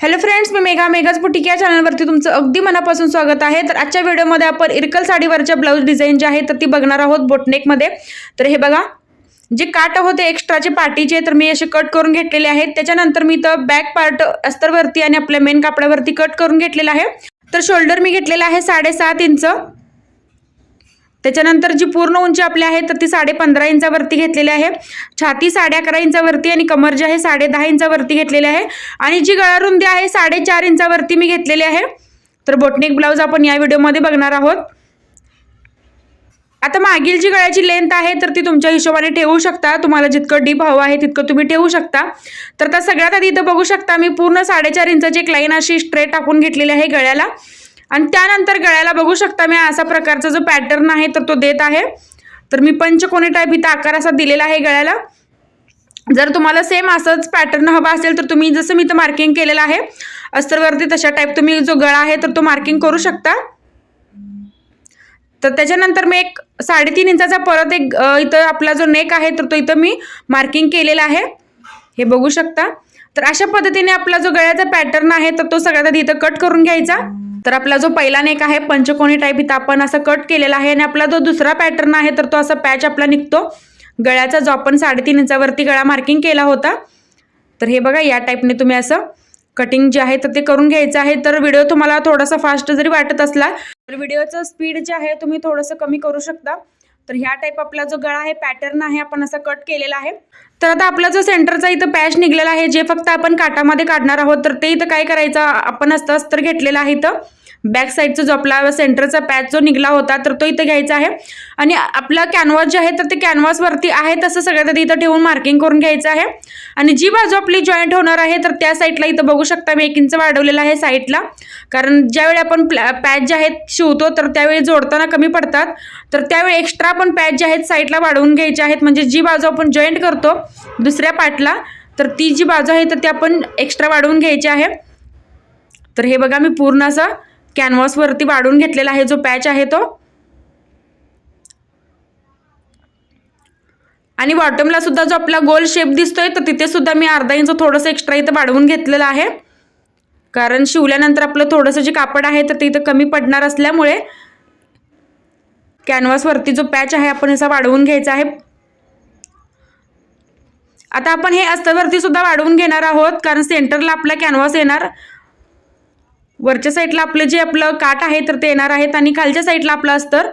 Hello friends मी Megha मेघाच boutique या चॅनलवरती तुमचं अगदी मनापासून स्वागत आहे. तर आजच्या व्हिडिओमध्ये आपण इरकल साडीवरच्या ब्लाऊज डिझाईन जे आहे तर ती बघणार आहोत बोटनेकमध्ये तर हे बघा जे काट होते एक्स्ट्राचे पार्टीचे तर मी असे कट करून घेतलेले आहेत. त्याच्यानंतर मी तर बॅक पार्ट अस्तरवरती आणि आपल्या मेन कापडावरती कट करून घेतलेला आहे. तर शोल्डर मी घेतलेला आहे साडेसात इंच. त्याच्यानंतर जी पूर्ण उंची आपली आहे तर ती साडे पंधरा इंचावरती घेतलेली आहे. छाती साडे अकरा इंचावरती आणि कमर जी आहे साडे दहा इंचावरती घेतलेली आहे. आणि जी गळारुंदी आहे साडेचार इंचावरती मी घेतलेली आहे. तर बोटनेक ब्लाऊज आपण या व्हिडिओमध्ये बघणार आहोत. आता मागील जी गळ्याची लेंथ आहे तर ती तुमच्या हिशोबाने ठेवू शकता. तुम्हाला जितकं डीप हवं आहे तितकं तुम्ही ठेवू शकता. तर आता सगळ्यात आधी इथं बघू शकता मी पूर्ण साडेचार इंचाची एक लाईन अशी स्ट्रेट टाकून घेतलेली आहे गळ्याला. आणि त्यानंतर गळ्याला बघू शकता मी असा प्रकारचा जो पॅटर्न आहे तर तो देत आहे. तर मी पंचकोनी टाईप इथं आकार असा दिलेला आहे गळ्याला. जर तुम्हाला सेम असंच पॅटर्न हवा असेल तर तुम्ही जसं मी इथं मार्किंग केलेलं आहे अस्तरवरती तशा टाईप तुम्ही जो गळा आहे तर तो मार्किंग करू शकता. तर त्याच्यानंतर मी एक साडेतीन इंचाचा परत एक इथं आपला जो नेक आहे तर तो इथं मी मार्किंग केलेला आहे. हे बघू शकता. तर अशा पद्धतीने आपला जो गळ्याचा पॅटर्न आहे तर तो सगळ्यात आधी इथं कट करून घ्यायचा. तर आपला जो पहिला नेक आहे पंचकोनी टाईप इथं आपण असं कट केलेला आहे आणि आपला जो दुसरा पॅटर्न आहे तर तो असा पॅच आपला निघतो. गळ्याचा जो आपण साडेतीन इंचावरती गळा मार्किंग केला होता. तर हे बघा या टाईपने तुम्ही असं कटिंग जे आहे तर ते करून घ्यायचं आहे. तर व्हिडिओ तुम्हाला थोडासा फास्ट जरी वाटत असला तर व्हिडिओचं स्पीड जे आहे तुम्ही थोडंसं कमी करू शकता. तर ह्या टाईप आपला जो गळा आहे पॅटर्न आहे आपण असा कट केलेला आहे. तर आता आपला जो सेंटरचा इथं पॅच निघलेला आहे जे फक्त आपण काटामध्ये काढणार आहोत तर ते इथं काय करायचं आपण असतं अस्तर घेतलेलं आहे इथं. बॅक साईडचा जो आपला सेंटरचा पॅच जो निघला होता तर तो इथं घ्यायचा आहे. आणि आपला कॅनव्हास जे आहे तर ते कॅनव्हासवरती आहे तसं सगळ्यात आधी इथं ठेवून मार्किंग करून घ्यायचं आहे. आणि जी बाजू आपली जॉईंट होणार आहे तर त्या साईडला इथं बघू शकता मी एक इंच वाढवलेलं आहे साईडला कारण ज्यावेळी आपण प्लॅ पॅच जे आहेत शिवतो तर त्यावेळी जोडताना कमी पडतात. तर त्यावेळी एक्स्ट्रा पण पॅच जे आहेत साईडला वाढवून घ्यायचे आहेत. म्हणजे जी बाजू आपण जॉईंट करतो दुसऱ्या पार्टला तर ती जी बाजू आहे तर ती आपण एक्स्ट्रा वाढवून घ्यायची आहे. तर हे बघा मी पूर्ण असं कॅनव्हासवरती वाढवून घेतलेला आहे जो पॅच आहे तो. आणि बॉटमला सुद्धा जो आपला गोल शेप दिसतोय तर तिथे सुद्धा मी अर्धा इंच थोडंसं एक्स्ट्रा इथं वाढवून घेतलेलं आहे. कारण शिवल्यानंतर आपलं थोडंसं जे कापड आहे तर ते इथं कमी पडणार असल्यामुळे कॅनव्हासवरती जो पॅच आहे आपण असा वाढवून घ्यायचा आहे. आता आपण हे अस्तरवरती सुद्धा वाढवून घेणार आहोत कारण सेंटरला आपला कॅनव्हास येणार. वरच्या साईडला आपलं जे आपलं काट आहे तर ते येणार आहेत. आणि खालच्या साईडला आपलं अस्तर.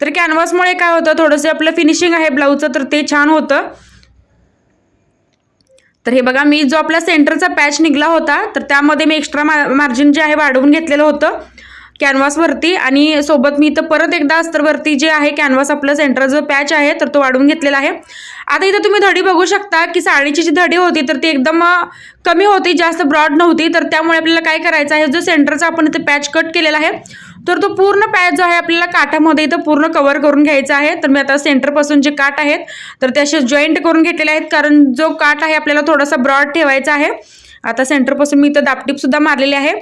तर कॅनव्हासमुळे काय होतं थोडंसं आपलं फिनिशिंग आहे ब्लाऊजचं तर ते छान होतं. तर हे बघा मी जो आपला सेंटरचा पॅच निघला होता तर त्यामध्ये मी एक्स्ट्रा मा मार्जिन जे आहे वाढवून घेतलेलं होतं कॅनव्हासवरती आणि सोबत मी इथं परत एकदा अस्तरवरती जे आहे कॅनव्हास आपलं सेंटर जो पॅच आहे तर तो वाढवून घेतलेला आहे. आता इथं तुम्ही धडी बघू शकता की साडीची जी धडी होती तर ती एकदम कमी होती जास्त ब्रॉड नव्हती. तर त्यामुळे आपल्याला काय करायचं आहे जो सेंटरचा आपण इथे पॅच कट केलेला आहे तर तो पूर्ण पॅच जो आहे आपल्याला काठामध्ये इथं पूर्ण कवर करून घ्यायचा आहे. तर मी आता सेंटरपासून जे काठ आहेत तर ते असे जॉईंट करून घेतलेले आहेत कारण जो काठ आहे आपल्याला थोडासा ब्रॉड ठेवायचा आहे. आता सेंटरपासून मी इथं दापटीपसुद्धा मारलेली आहे.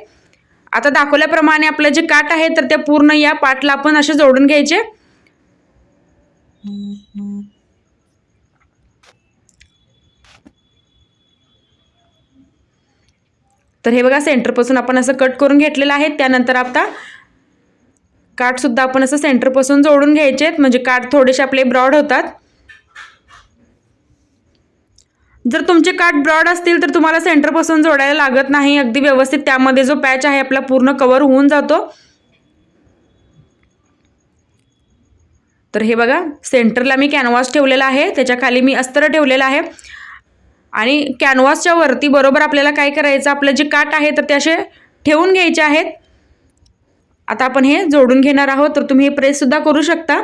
आता दाखवल्याप्रमाणे आपलं जे काठ आहे तर ते पूर्ण या पाटला आपण असे जोडून घ्यायचे. तर हे बघा सेंटरपासून आपण असं कट करून घेतलेलं आहे. त्यानंतर आता काठसुद्धा आपण असं सेंटरपासून जोडून घ्यायचे आहेत. म्हणजे काठ थोडेसे आपले ब्रॉड होतात. जर तुमचे काठ ब्रॉड असतील तर तुम्हाला सेंटरपासून जोडायला लागत नाही. अगदी व्यवस्थित त्यामध्ये जो पॅच आहे आपला पूर्ण कवर होऊन जातो. तर हे बघा सेंटरला मी कॅनव्हास ठेवलेला आहे. त्याच्याखाली मी अस्तर ठेवलेलं आहे. आणि कॅनव्हासच्या वरती बरोबर आपल्याला काय करायचं? आपलं जे काट आहे तर ते असे ठेवून घ्यायचे आहेत. आता आपण हे जोडून घेणार आहोत तर तुम्ही हे प्रेससुद्धा करू शकता.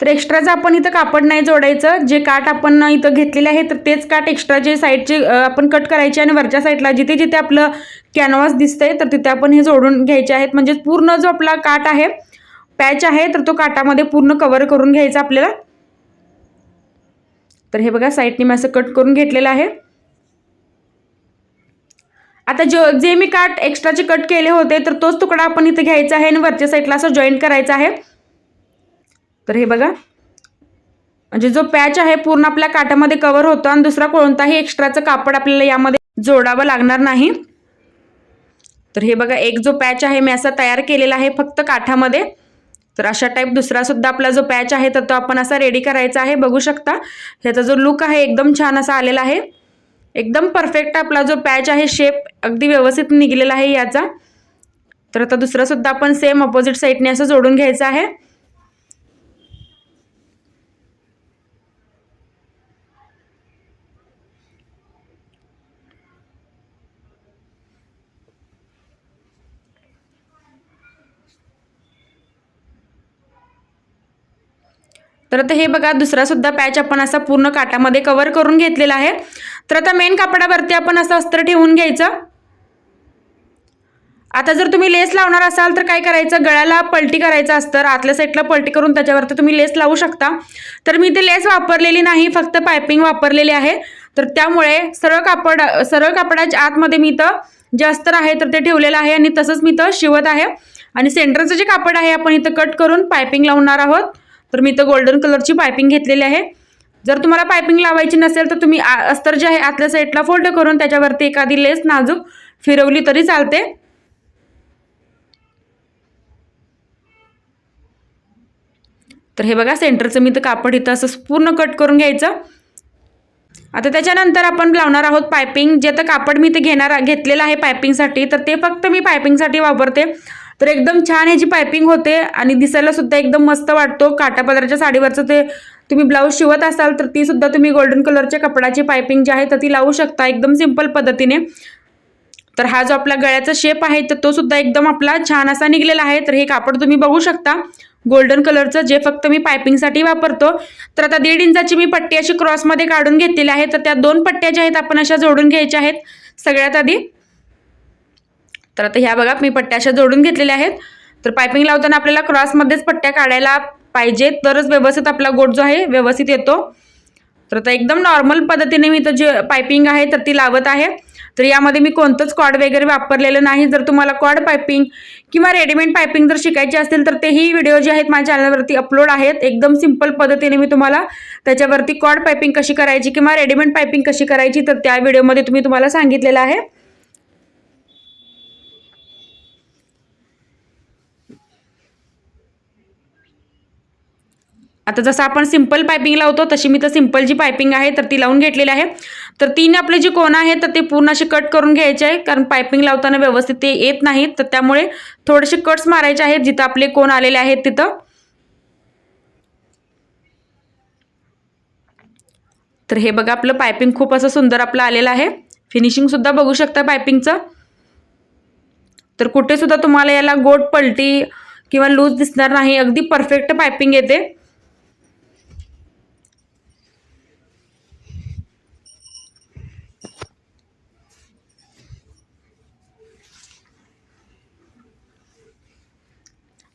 तर एक्स्ट्राचं आपण इथं कापड नाही जोडायचं जे काठ आपण इथं घेतलेले आहे तर तेच काठ एक्स्ट्रा जे साईडचे आपण कट करायचे आणि वरच्या साईडला जिथे जिथे आपलं कॅनव्हास दिसतंय तर तिथे आपण हे जोडून घ्यायचे आहेत. म्हणजे पूर्ण जो आपला काठ आहे पॅच आहे तर तो काटामध्ये पूर्ण कवर करून घ्यायचा आपल्याला. तर हे बघा साईडने मी असं कट करून घेतलेलं आहे. आता जो जे मी काट एक्स्ट्राचे कट केले होते तर तोच तुकडा आपण इथे घ्यायचा आहे आणि वरच्या साईडला असं जॉईंट करायचा आहे. तर हे बघा. म्हणजे जो पॅच आहे पूर्ण आपल्या काटामध्ये कवर होतो आणि दुसरा कोणताही एक्स्ट्राचं कापड आपल्याला यामध्ये जोडावं लागणार नाही. तर हे बघा एक जो पॅच आहे मी असा तयार केलेला आहे फक्त काठामध्ये. तर अशा टाईप दुसरा सुद्धा आपला जो पॅच आहे तर तो आपण असा रेडी करायचा आहे. बघू शकता. ह्याचा जो लुक आहे एकदम छान असा आलेला आहे. एकदम परफेक्ट आपला जो पॅच आहे शेप अगदी व्यवस्थित निघलेला आहे याचा. तर आता दुसरा सुद्धा आपण सेम ऑपोजिट साईडने असं जोडून घ्यायचं आहे. तर आता हे बघा दुसरा सुद्धा पॅच आपण असा पूर्ण काटामध्ये कव्हर करून घेतलेला आहे. तर आता मेन कापडावरती आपण असं अस्तर ठेवून घ्यायचं. आता जर तुम्ही लेस लावणार असाल तर काय करायचं? गळ्याला पलटी करायचं असतं आतल्या साईडला पलटी करून त्याच्यावरती तुम्ही लेस लावू शकता. तर मी ते लेस वापरलेली नाही फक्त पायपिंग वापरलेली आहे. तर त्यामुळे सरळ कापड सरळ कापडाच्या आतमध्ये मी तर जे अस्तर आहे तर ते ठेवलेलं आहे आणि तसंच मी तर शिवत आहे. आणि सेंटरचं जे कापड आहे आपण इथं कट करून पायपिंग लावणार आहोत. तर मी इथं गोल्डन कलरची पायपिंग घेतलेली आहे. जर तुम्हाला पायपिंग लावायची नसेल तर तुम्ही अस्तर जे आहे आतल्या साईडला फोल्ड करून त्याच्यावरती एखादी लेस नाजूक फिरवली तरी चालते. तर हे बघा सेंटरचं मी तर कापड इथं असं पूर्ण कट करून घ्यायचं. आता त्याच्यानंतर आपण लावणार आहोत पायपिंग जे तर कापड मी ते घेणार घेतलेलं आहे पायपिंगसाठी तर ते फक्त मी पायपिंगसाठी वापरते. तर एकदम छान ह्याची पायपिंग होते आणि दिसायला सुद्धा एकदम मस्त वाटतो. काटा पदराच्या साडीवरचं ते तुम्ही ब्लाऊज शिवत असाल तर ती सुद्धा तुम्ही गोल्डन कलरच्या कपडाची पायपिंग जी आहे तर ती लावू शकता एकदम सिंपल पद्धतीने. तर हा जो आपला गळ्याचा शेप आहे तर तो सुद्धा एकदम आपला छान असा निघलेला आहे. तर हे कापड तुम्ही बघू शकता. गोल्डन कलरचं जे फक्त मी पायपिंगसाठी वापरतो. तर आता दीड इंचाची मी पट्टी अशी क्रॉसमध्ये काढून घेतलेली आहे. तर त्या दोन पट्ट्या ज्या आहेत आपण अशा जोडून घ्यायच्या आहेत. सगळ्यात आधी तर आता ह्या बघा मी पट्ट्या अशा जोडून घेतलेल्या आहेत. तर पायपिंग लावताना आपल्याला क्रॉसमध्येच पट्ट्या काढायला पाहिजे तरच व्यवस्थित आपला गोट जो आहे व्यवस्थित येतो. तर आता एकदम नॉर्मल पद्धतीने मी तर जे पायपिंग आहे तर ती लावत आहे. तर यामध्ये मी कोणतंच कॉड वगैरे वापरलेलं नाही. जर तुम्हाला कॉड पायपिंग किंवा रेडीमेड पायपिंग जर शिकायची असतील तर तेही व्हिडिओ जे आहेत माझ्या चॅनलवरती अपलोड आहेत. एकदम सिंपल पद्धतीने मी तुम्हाला त्याच्यावरती कॉड पायपिंग कशी करायची किंवा रेडीमेड पायपिंग कशी करायची तर त्या व्हिडिओमध्ये तुम्ही तुम्हाला सांगितलेलं आहे. आता जसं आपण सिंपल पायपिंग लावतो तशी मी तर सिंपल जी पायपिंग आहे तर ती लावून घेतलेली आहे. तर तीन आपले जे कोण आहे तर ते पूर्ण असे कट करून घ्यायचे आहे कारण पायपिंग लावताना व्यवस्थित ते येत नाहीत. तर त्यामुळे थोडेसे कट्स मारायचे आहेत जिथं आपले कोण आलेले आहेत तिथं. तर हे बघा आपलं पायपिंग खूप असं सुंदर आपलं आलेलं आहे. फिनिशिंगसुद्धा बघू शकता पायपिंगचं तर कुठेसुद्धा तुम्हाला याला गोट पलटी किंवा लूज दिसणार नाही. अगदी परफेक्ट पायपिंग येते.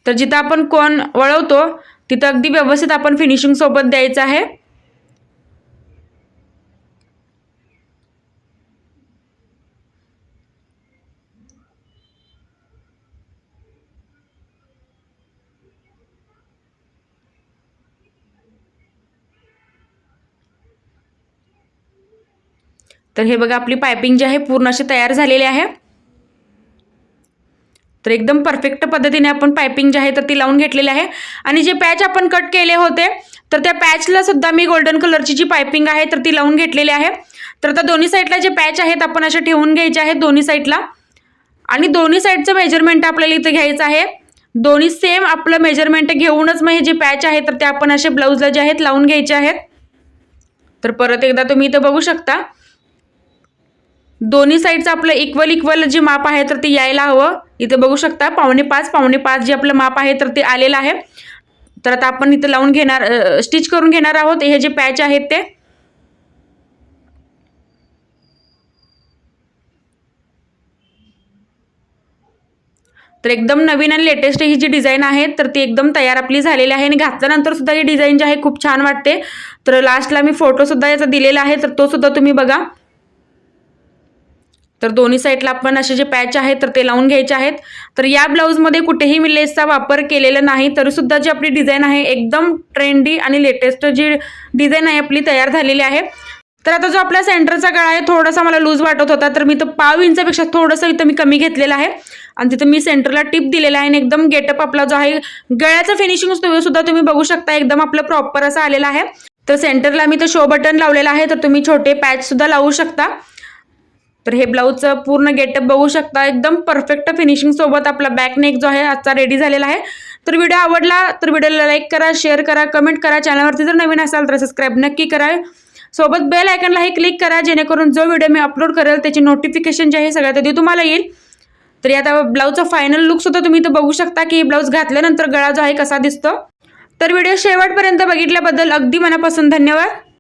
तर जिथं आपण कोण वळवतो तिथं अगदी व्यवस्थित आपण फिनिशिंग सोबत द्यायचं आहे. तर हे बघा आपली पायपिंग जी आहे पूर्ण अशी तयार झालेली आहे. तर एकदम परफेक्ट पद्धतीने आपण पायपिंग जी आहे तर ती लावून घेतलेली आहे. आणि जे पॅच आपण कट केले होते तर त्या पॅचला सुद्धा मी गोल्डन कलरची जी पायपिंग आहे तर ती लावून घेतलेली आहे. तर आता दोन्ही साईडला जे पॅच आहेत आपण असे ठेवून घ्यायचे आहेत दोन्ही साईडला आणि दोन्ही साईडचं मेजरमेंट आपल्याला इथं घ्यायचं आहे. दोन्ही सेम आपलं मेजरमेंट घेऊनच मग हे जे पॅच आहे तर ते आपण असे ब्लाऊजला जे आहेत लावून घ्यायचे आहेत. तर परत एकदा तुम्ही इथं बघू शकता. दोन्ही साईडचं आपलं इक्वल इक्वल जे माप आहे तर ते यायला हवं. इथं बघू शकता पावणे पाच पावणे पाच जे आपलं माप आहे तर ते आलेलं आहे. तर आता आपण इथं लावून घेणार स्टिच करून घेणार आहोत. हे जे पॅच आहेत ते. तर एकदम नवीन आणि लेटेस्ट ही जी डिझाईन आहे तर ती एकदम तयार आपली झालेली आहे. आणि घातल्यानंतर सुद्धा ही डिझाईन जी आहे खूप छान वाटते. तर लास्टला मी फोटोसुद्धा याचा दिलेला आहे तर तो सुद्धा तुम्ही बघा. तर दोन्ही साईडला आपण असे जे पॅच आहेत तर ते लावून घ्यायचे आहेत. तर या ब्लाऊजमध्ये कुठेही मी लेसचा वापर केलेला नाही तरीसुद्धा जी आपली डिझाईन आहे एकदम ट्रेंडी आणि लेटेस्ट जी डिझाईन आहे आपली तयार झालेली आहे. तर आता जो आपला सेंटरचा गळा आहे थोडासा मला लूज वाटत होता तर मी तो पाव इंचापेक्षा थोडंसं इथं मी कमी घेतलेला आहे. आणि तिथं मी सेंटरला टिप दिलेला आहे आणि एकदम गेटअप आपला जो आहे गळ्याचा फिनिशिंग सुद्धा तुम्ही बघू शकता एकदम आपलं प्रॉपर असं आलेलं आहे. तर सेंटरला मी तो शो बटन लावलेला आहे तर तुम्ही छोटे पॅच सुद्धा लावू शकता. तर हे ब्लाऊजचं पूर्ण गेटअप बघू शकता. एकदम परफेक्ट फिनिशिंग सोबत आपला बॅक नेक जो आहे आजचा रेडी झालेला आहे. तर व्हिडिओ आवडला तर व्हिडिओला लाईक करा शेअर करा कमेंट करा. चॅनलवरती जर नवीन असाल तर सबस्क्राईब नक्की करा. सोबत बेल आयकनलाही क्लिक करा जेणेकरून जो व्हिडिओ मी अपलोड करेल त्याची नोटिफिकेशन जे आहे सगळ्यात आधी तुम्हाला येईल. तर आता ब्लाऊजचा फायनल लुक सुद्धा तुम्ही इथं बघू शकता की ब्लाऊज घातल्यानंतर गळा जो आहे कसा दिसतो. तर व्हिडिओ शेवटपर्यंत बघितल्याबद्दल अगदी मनापासून धन्यवाद.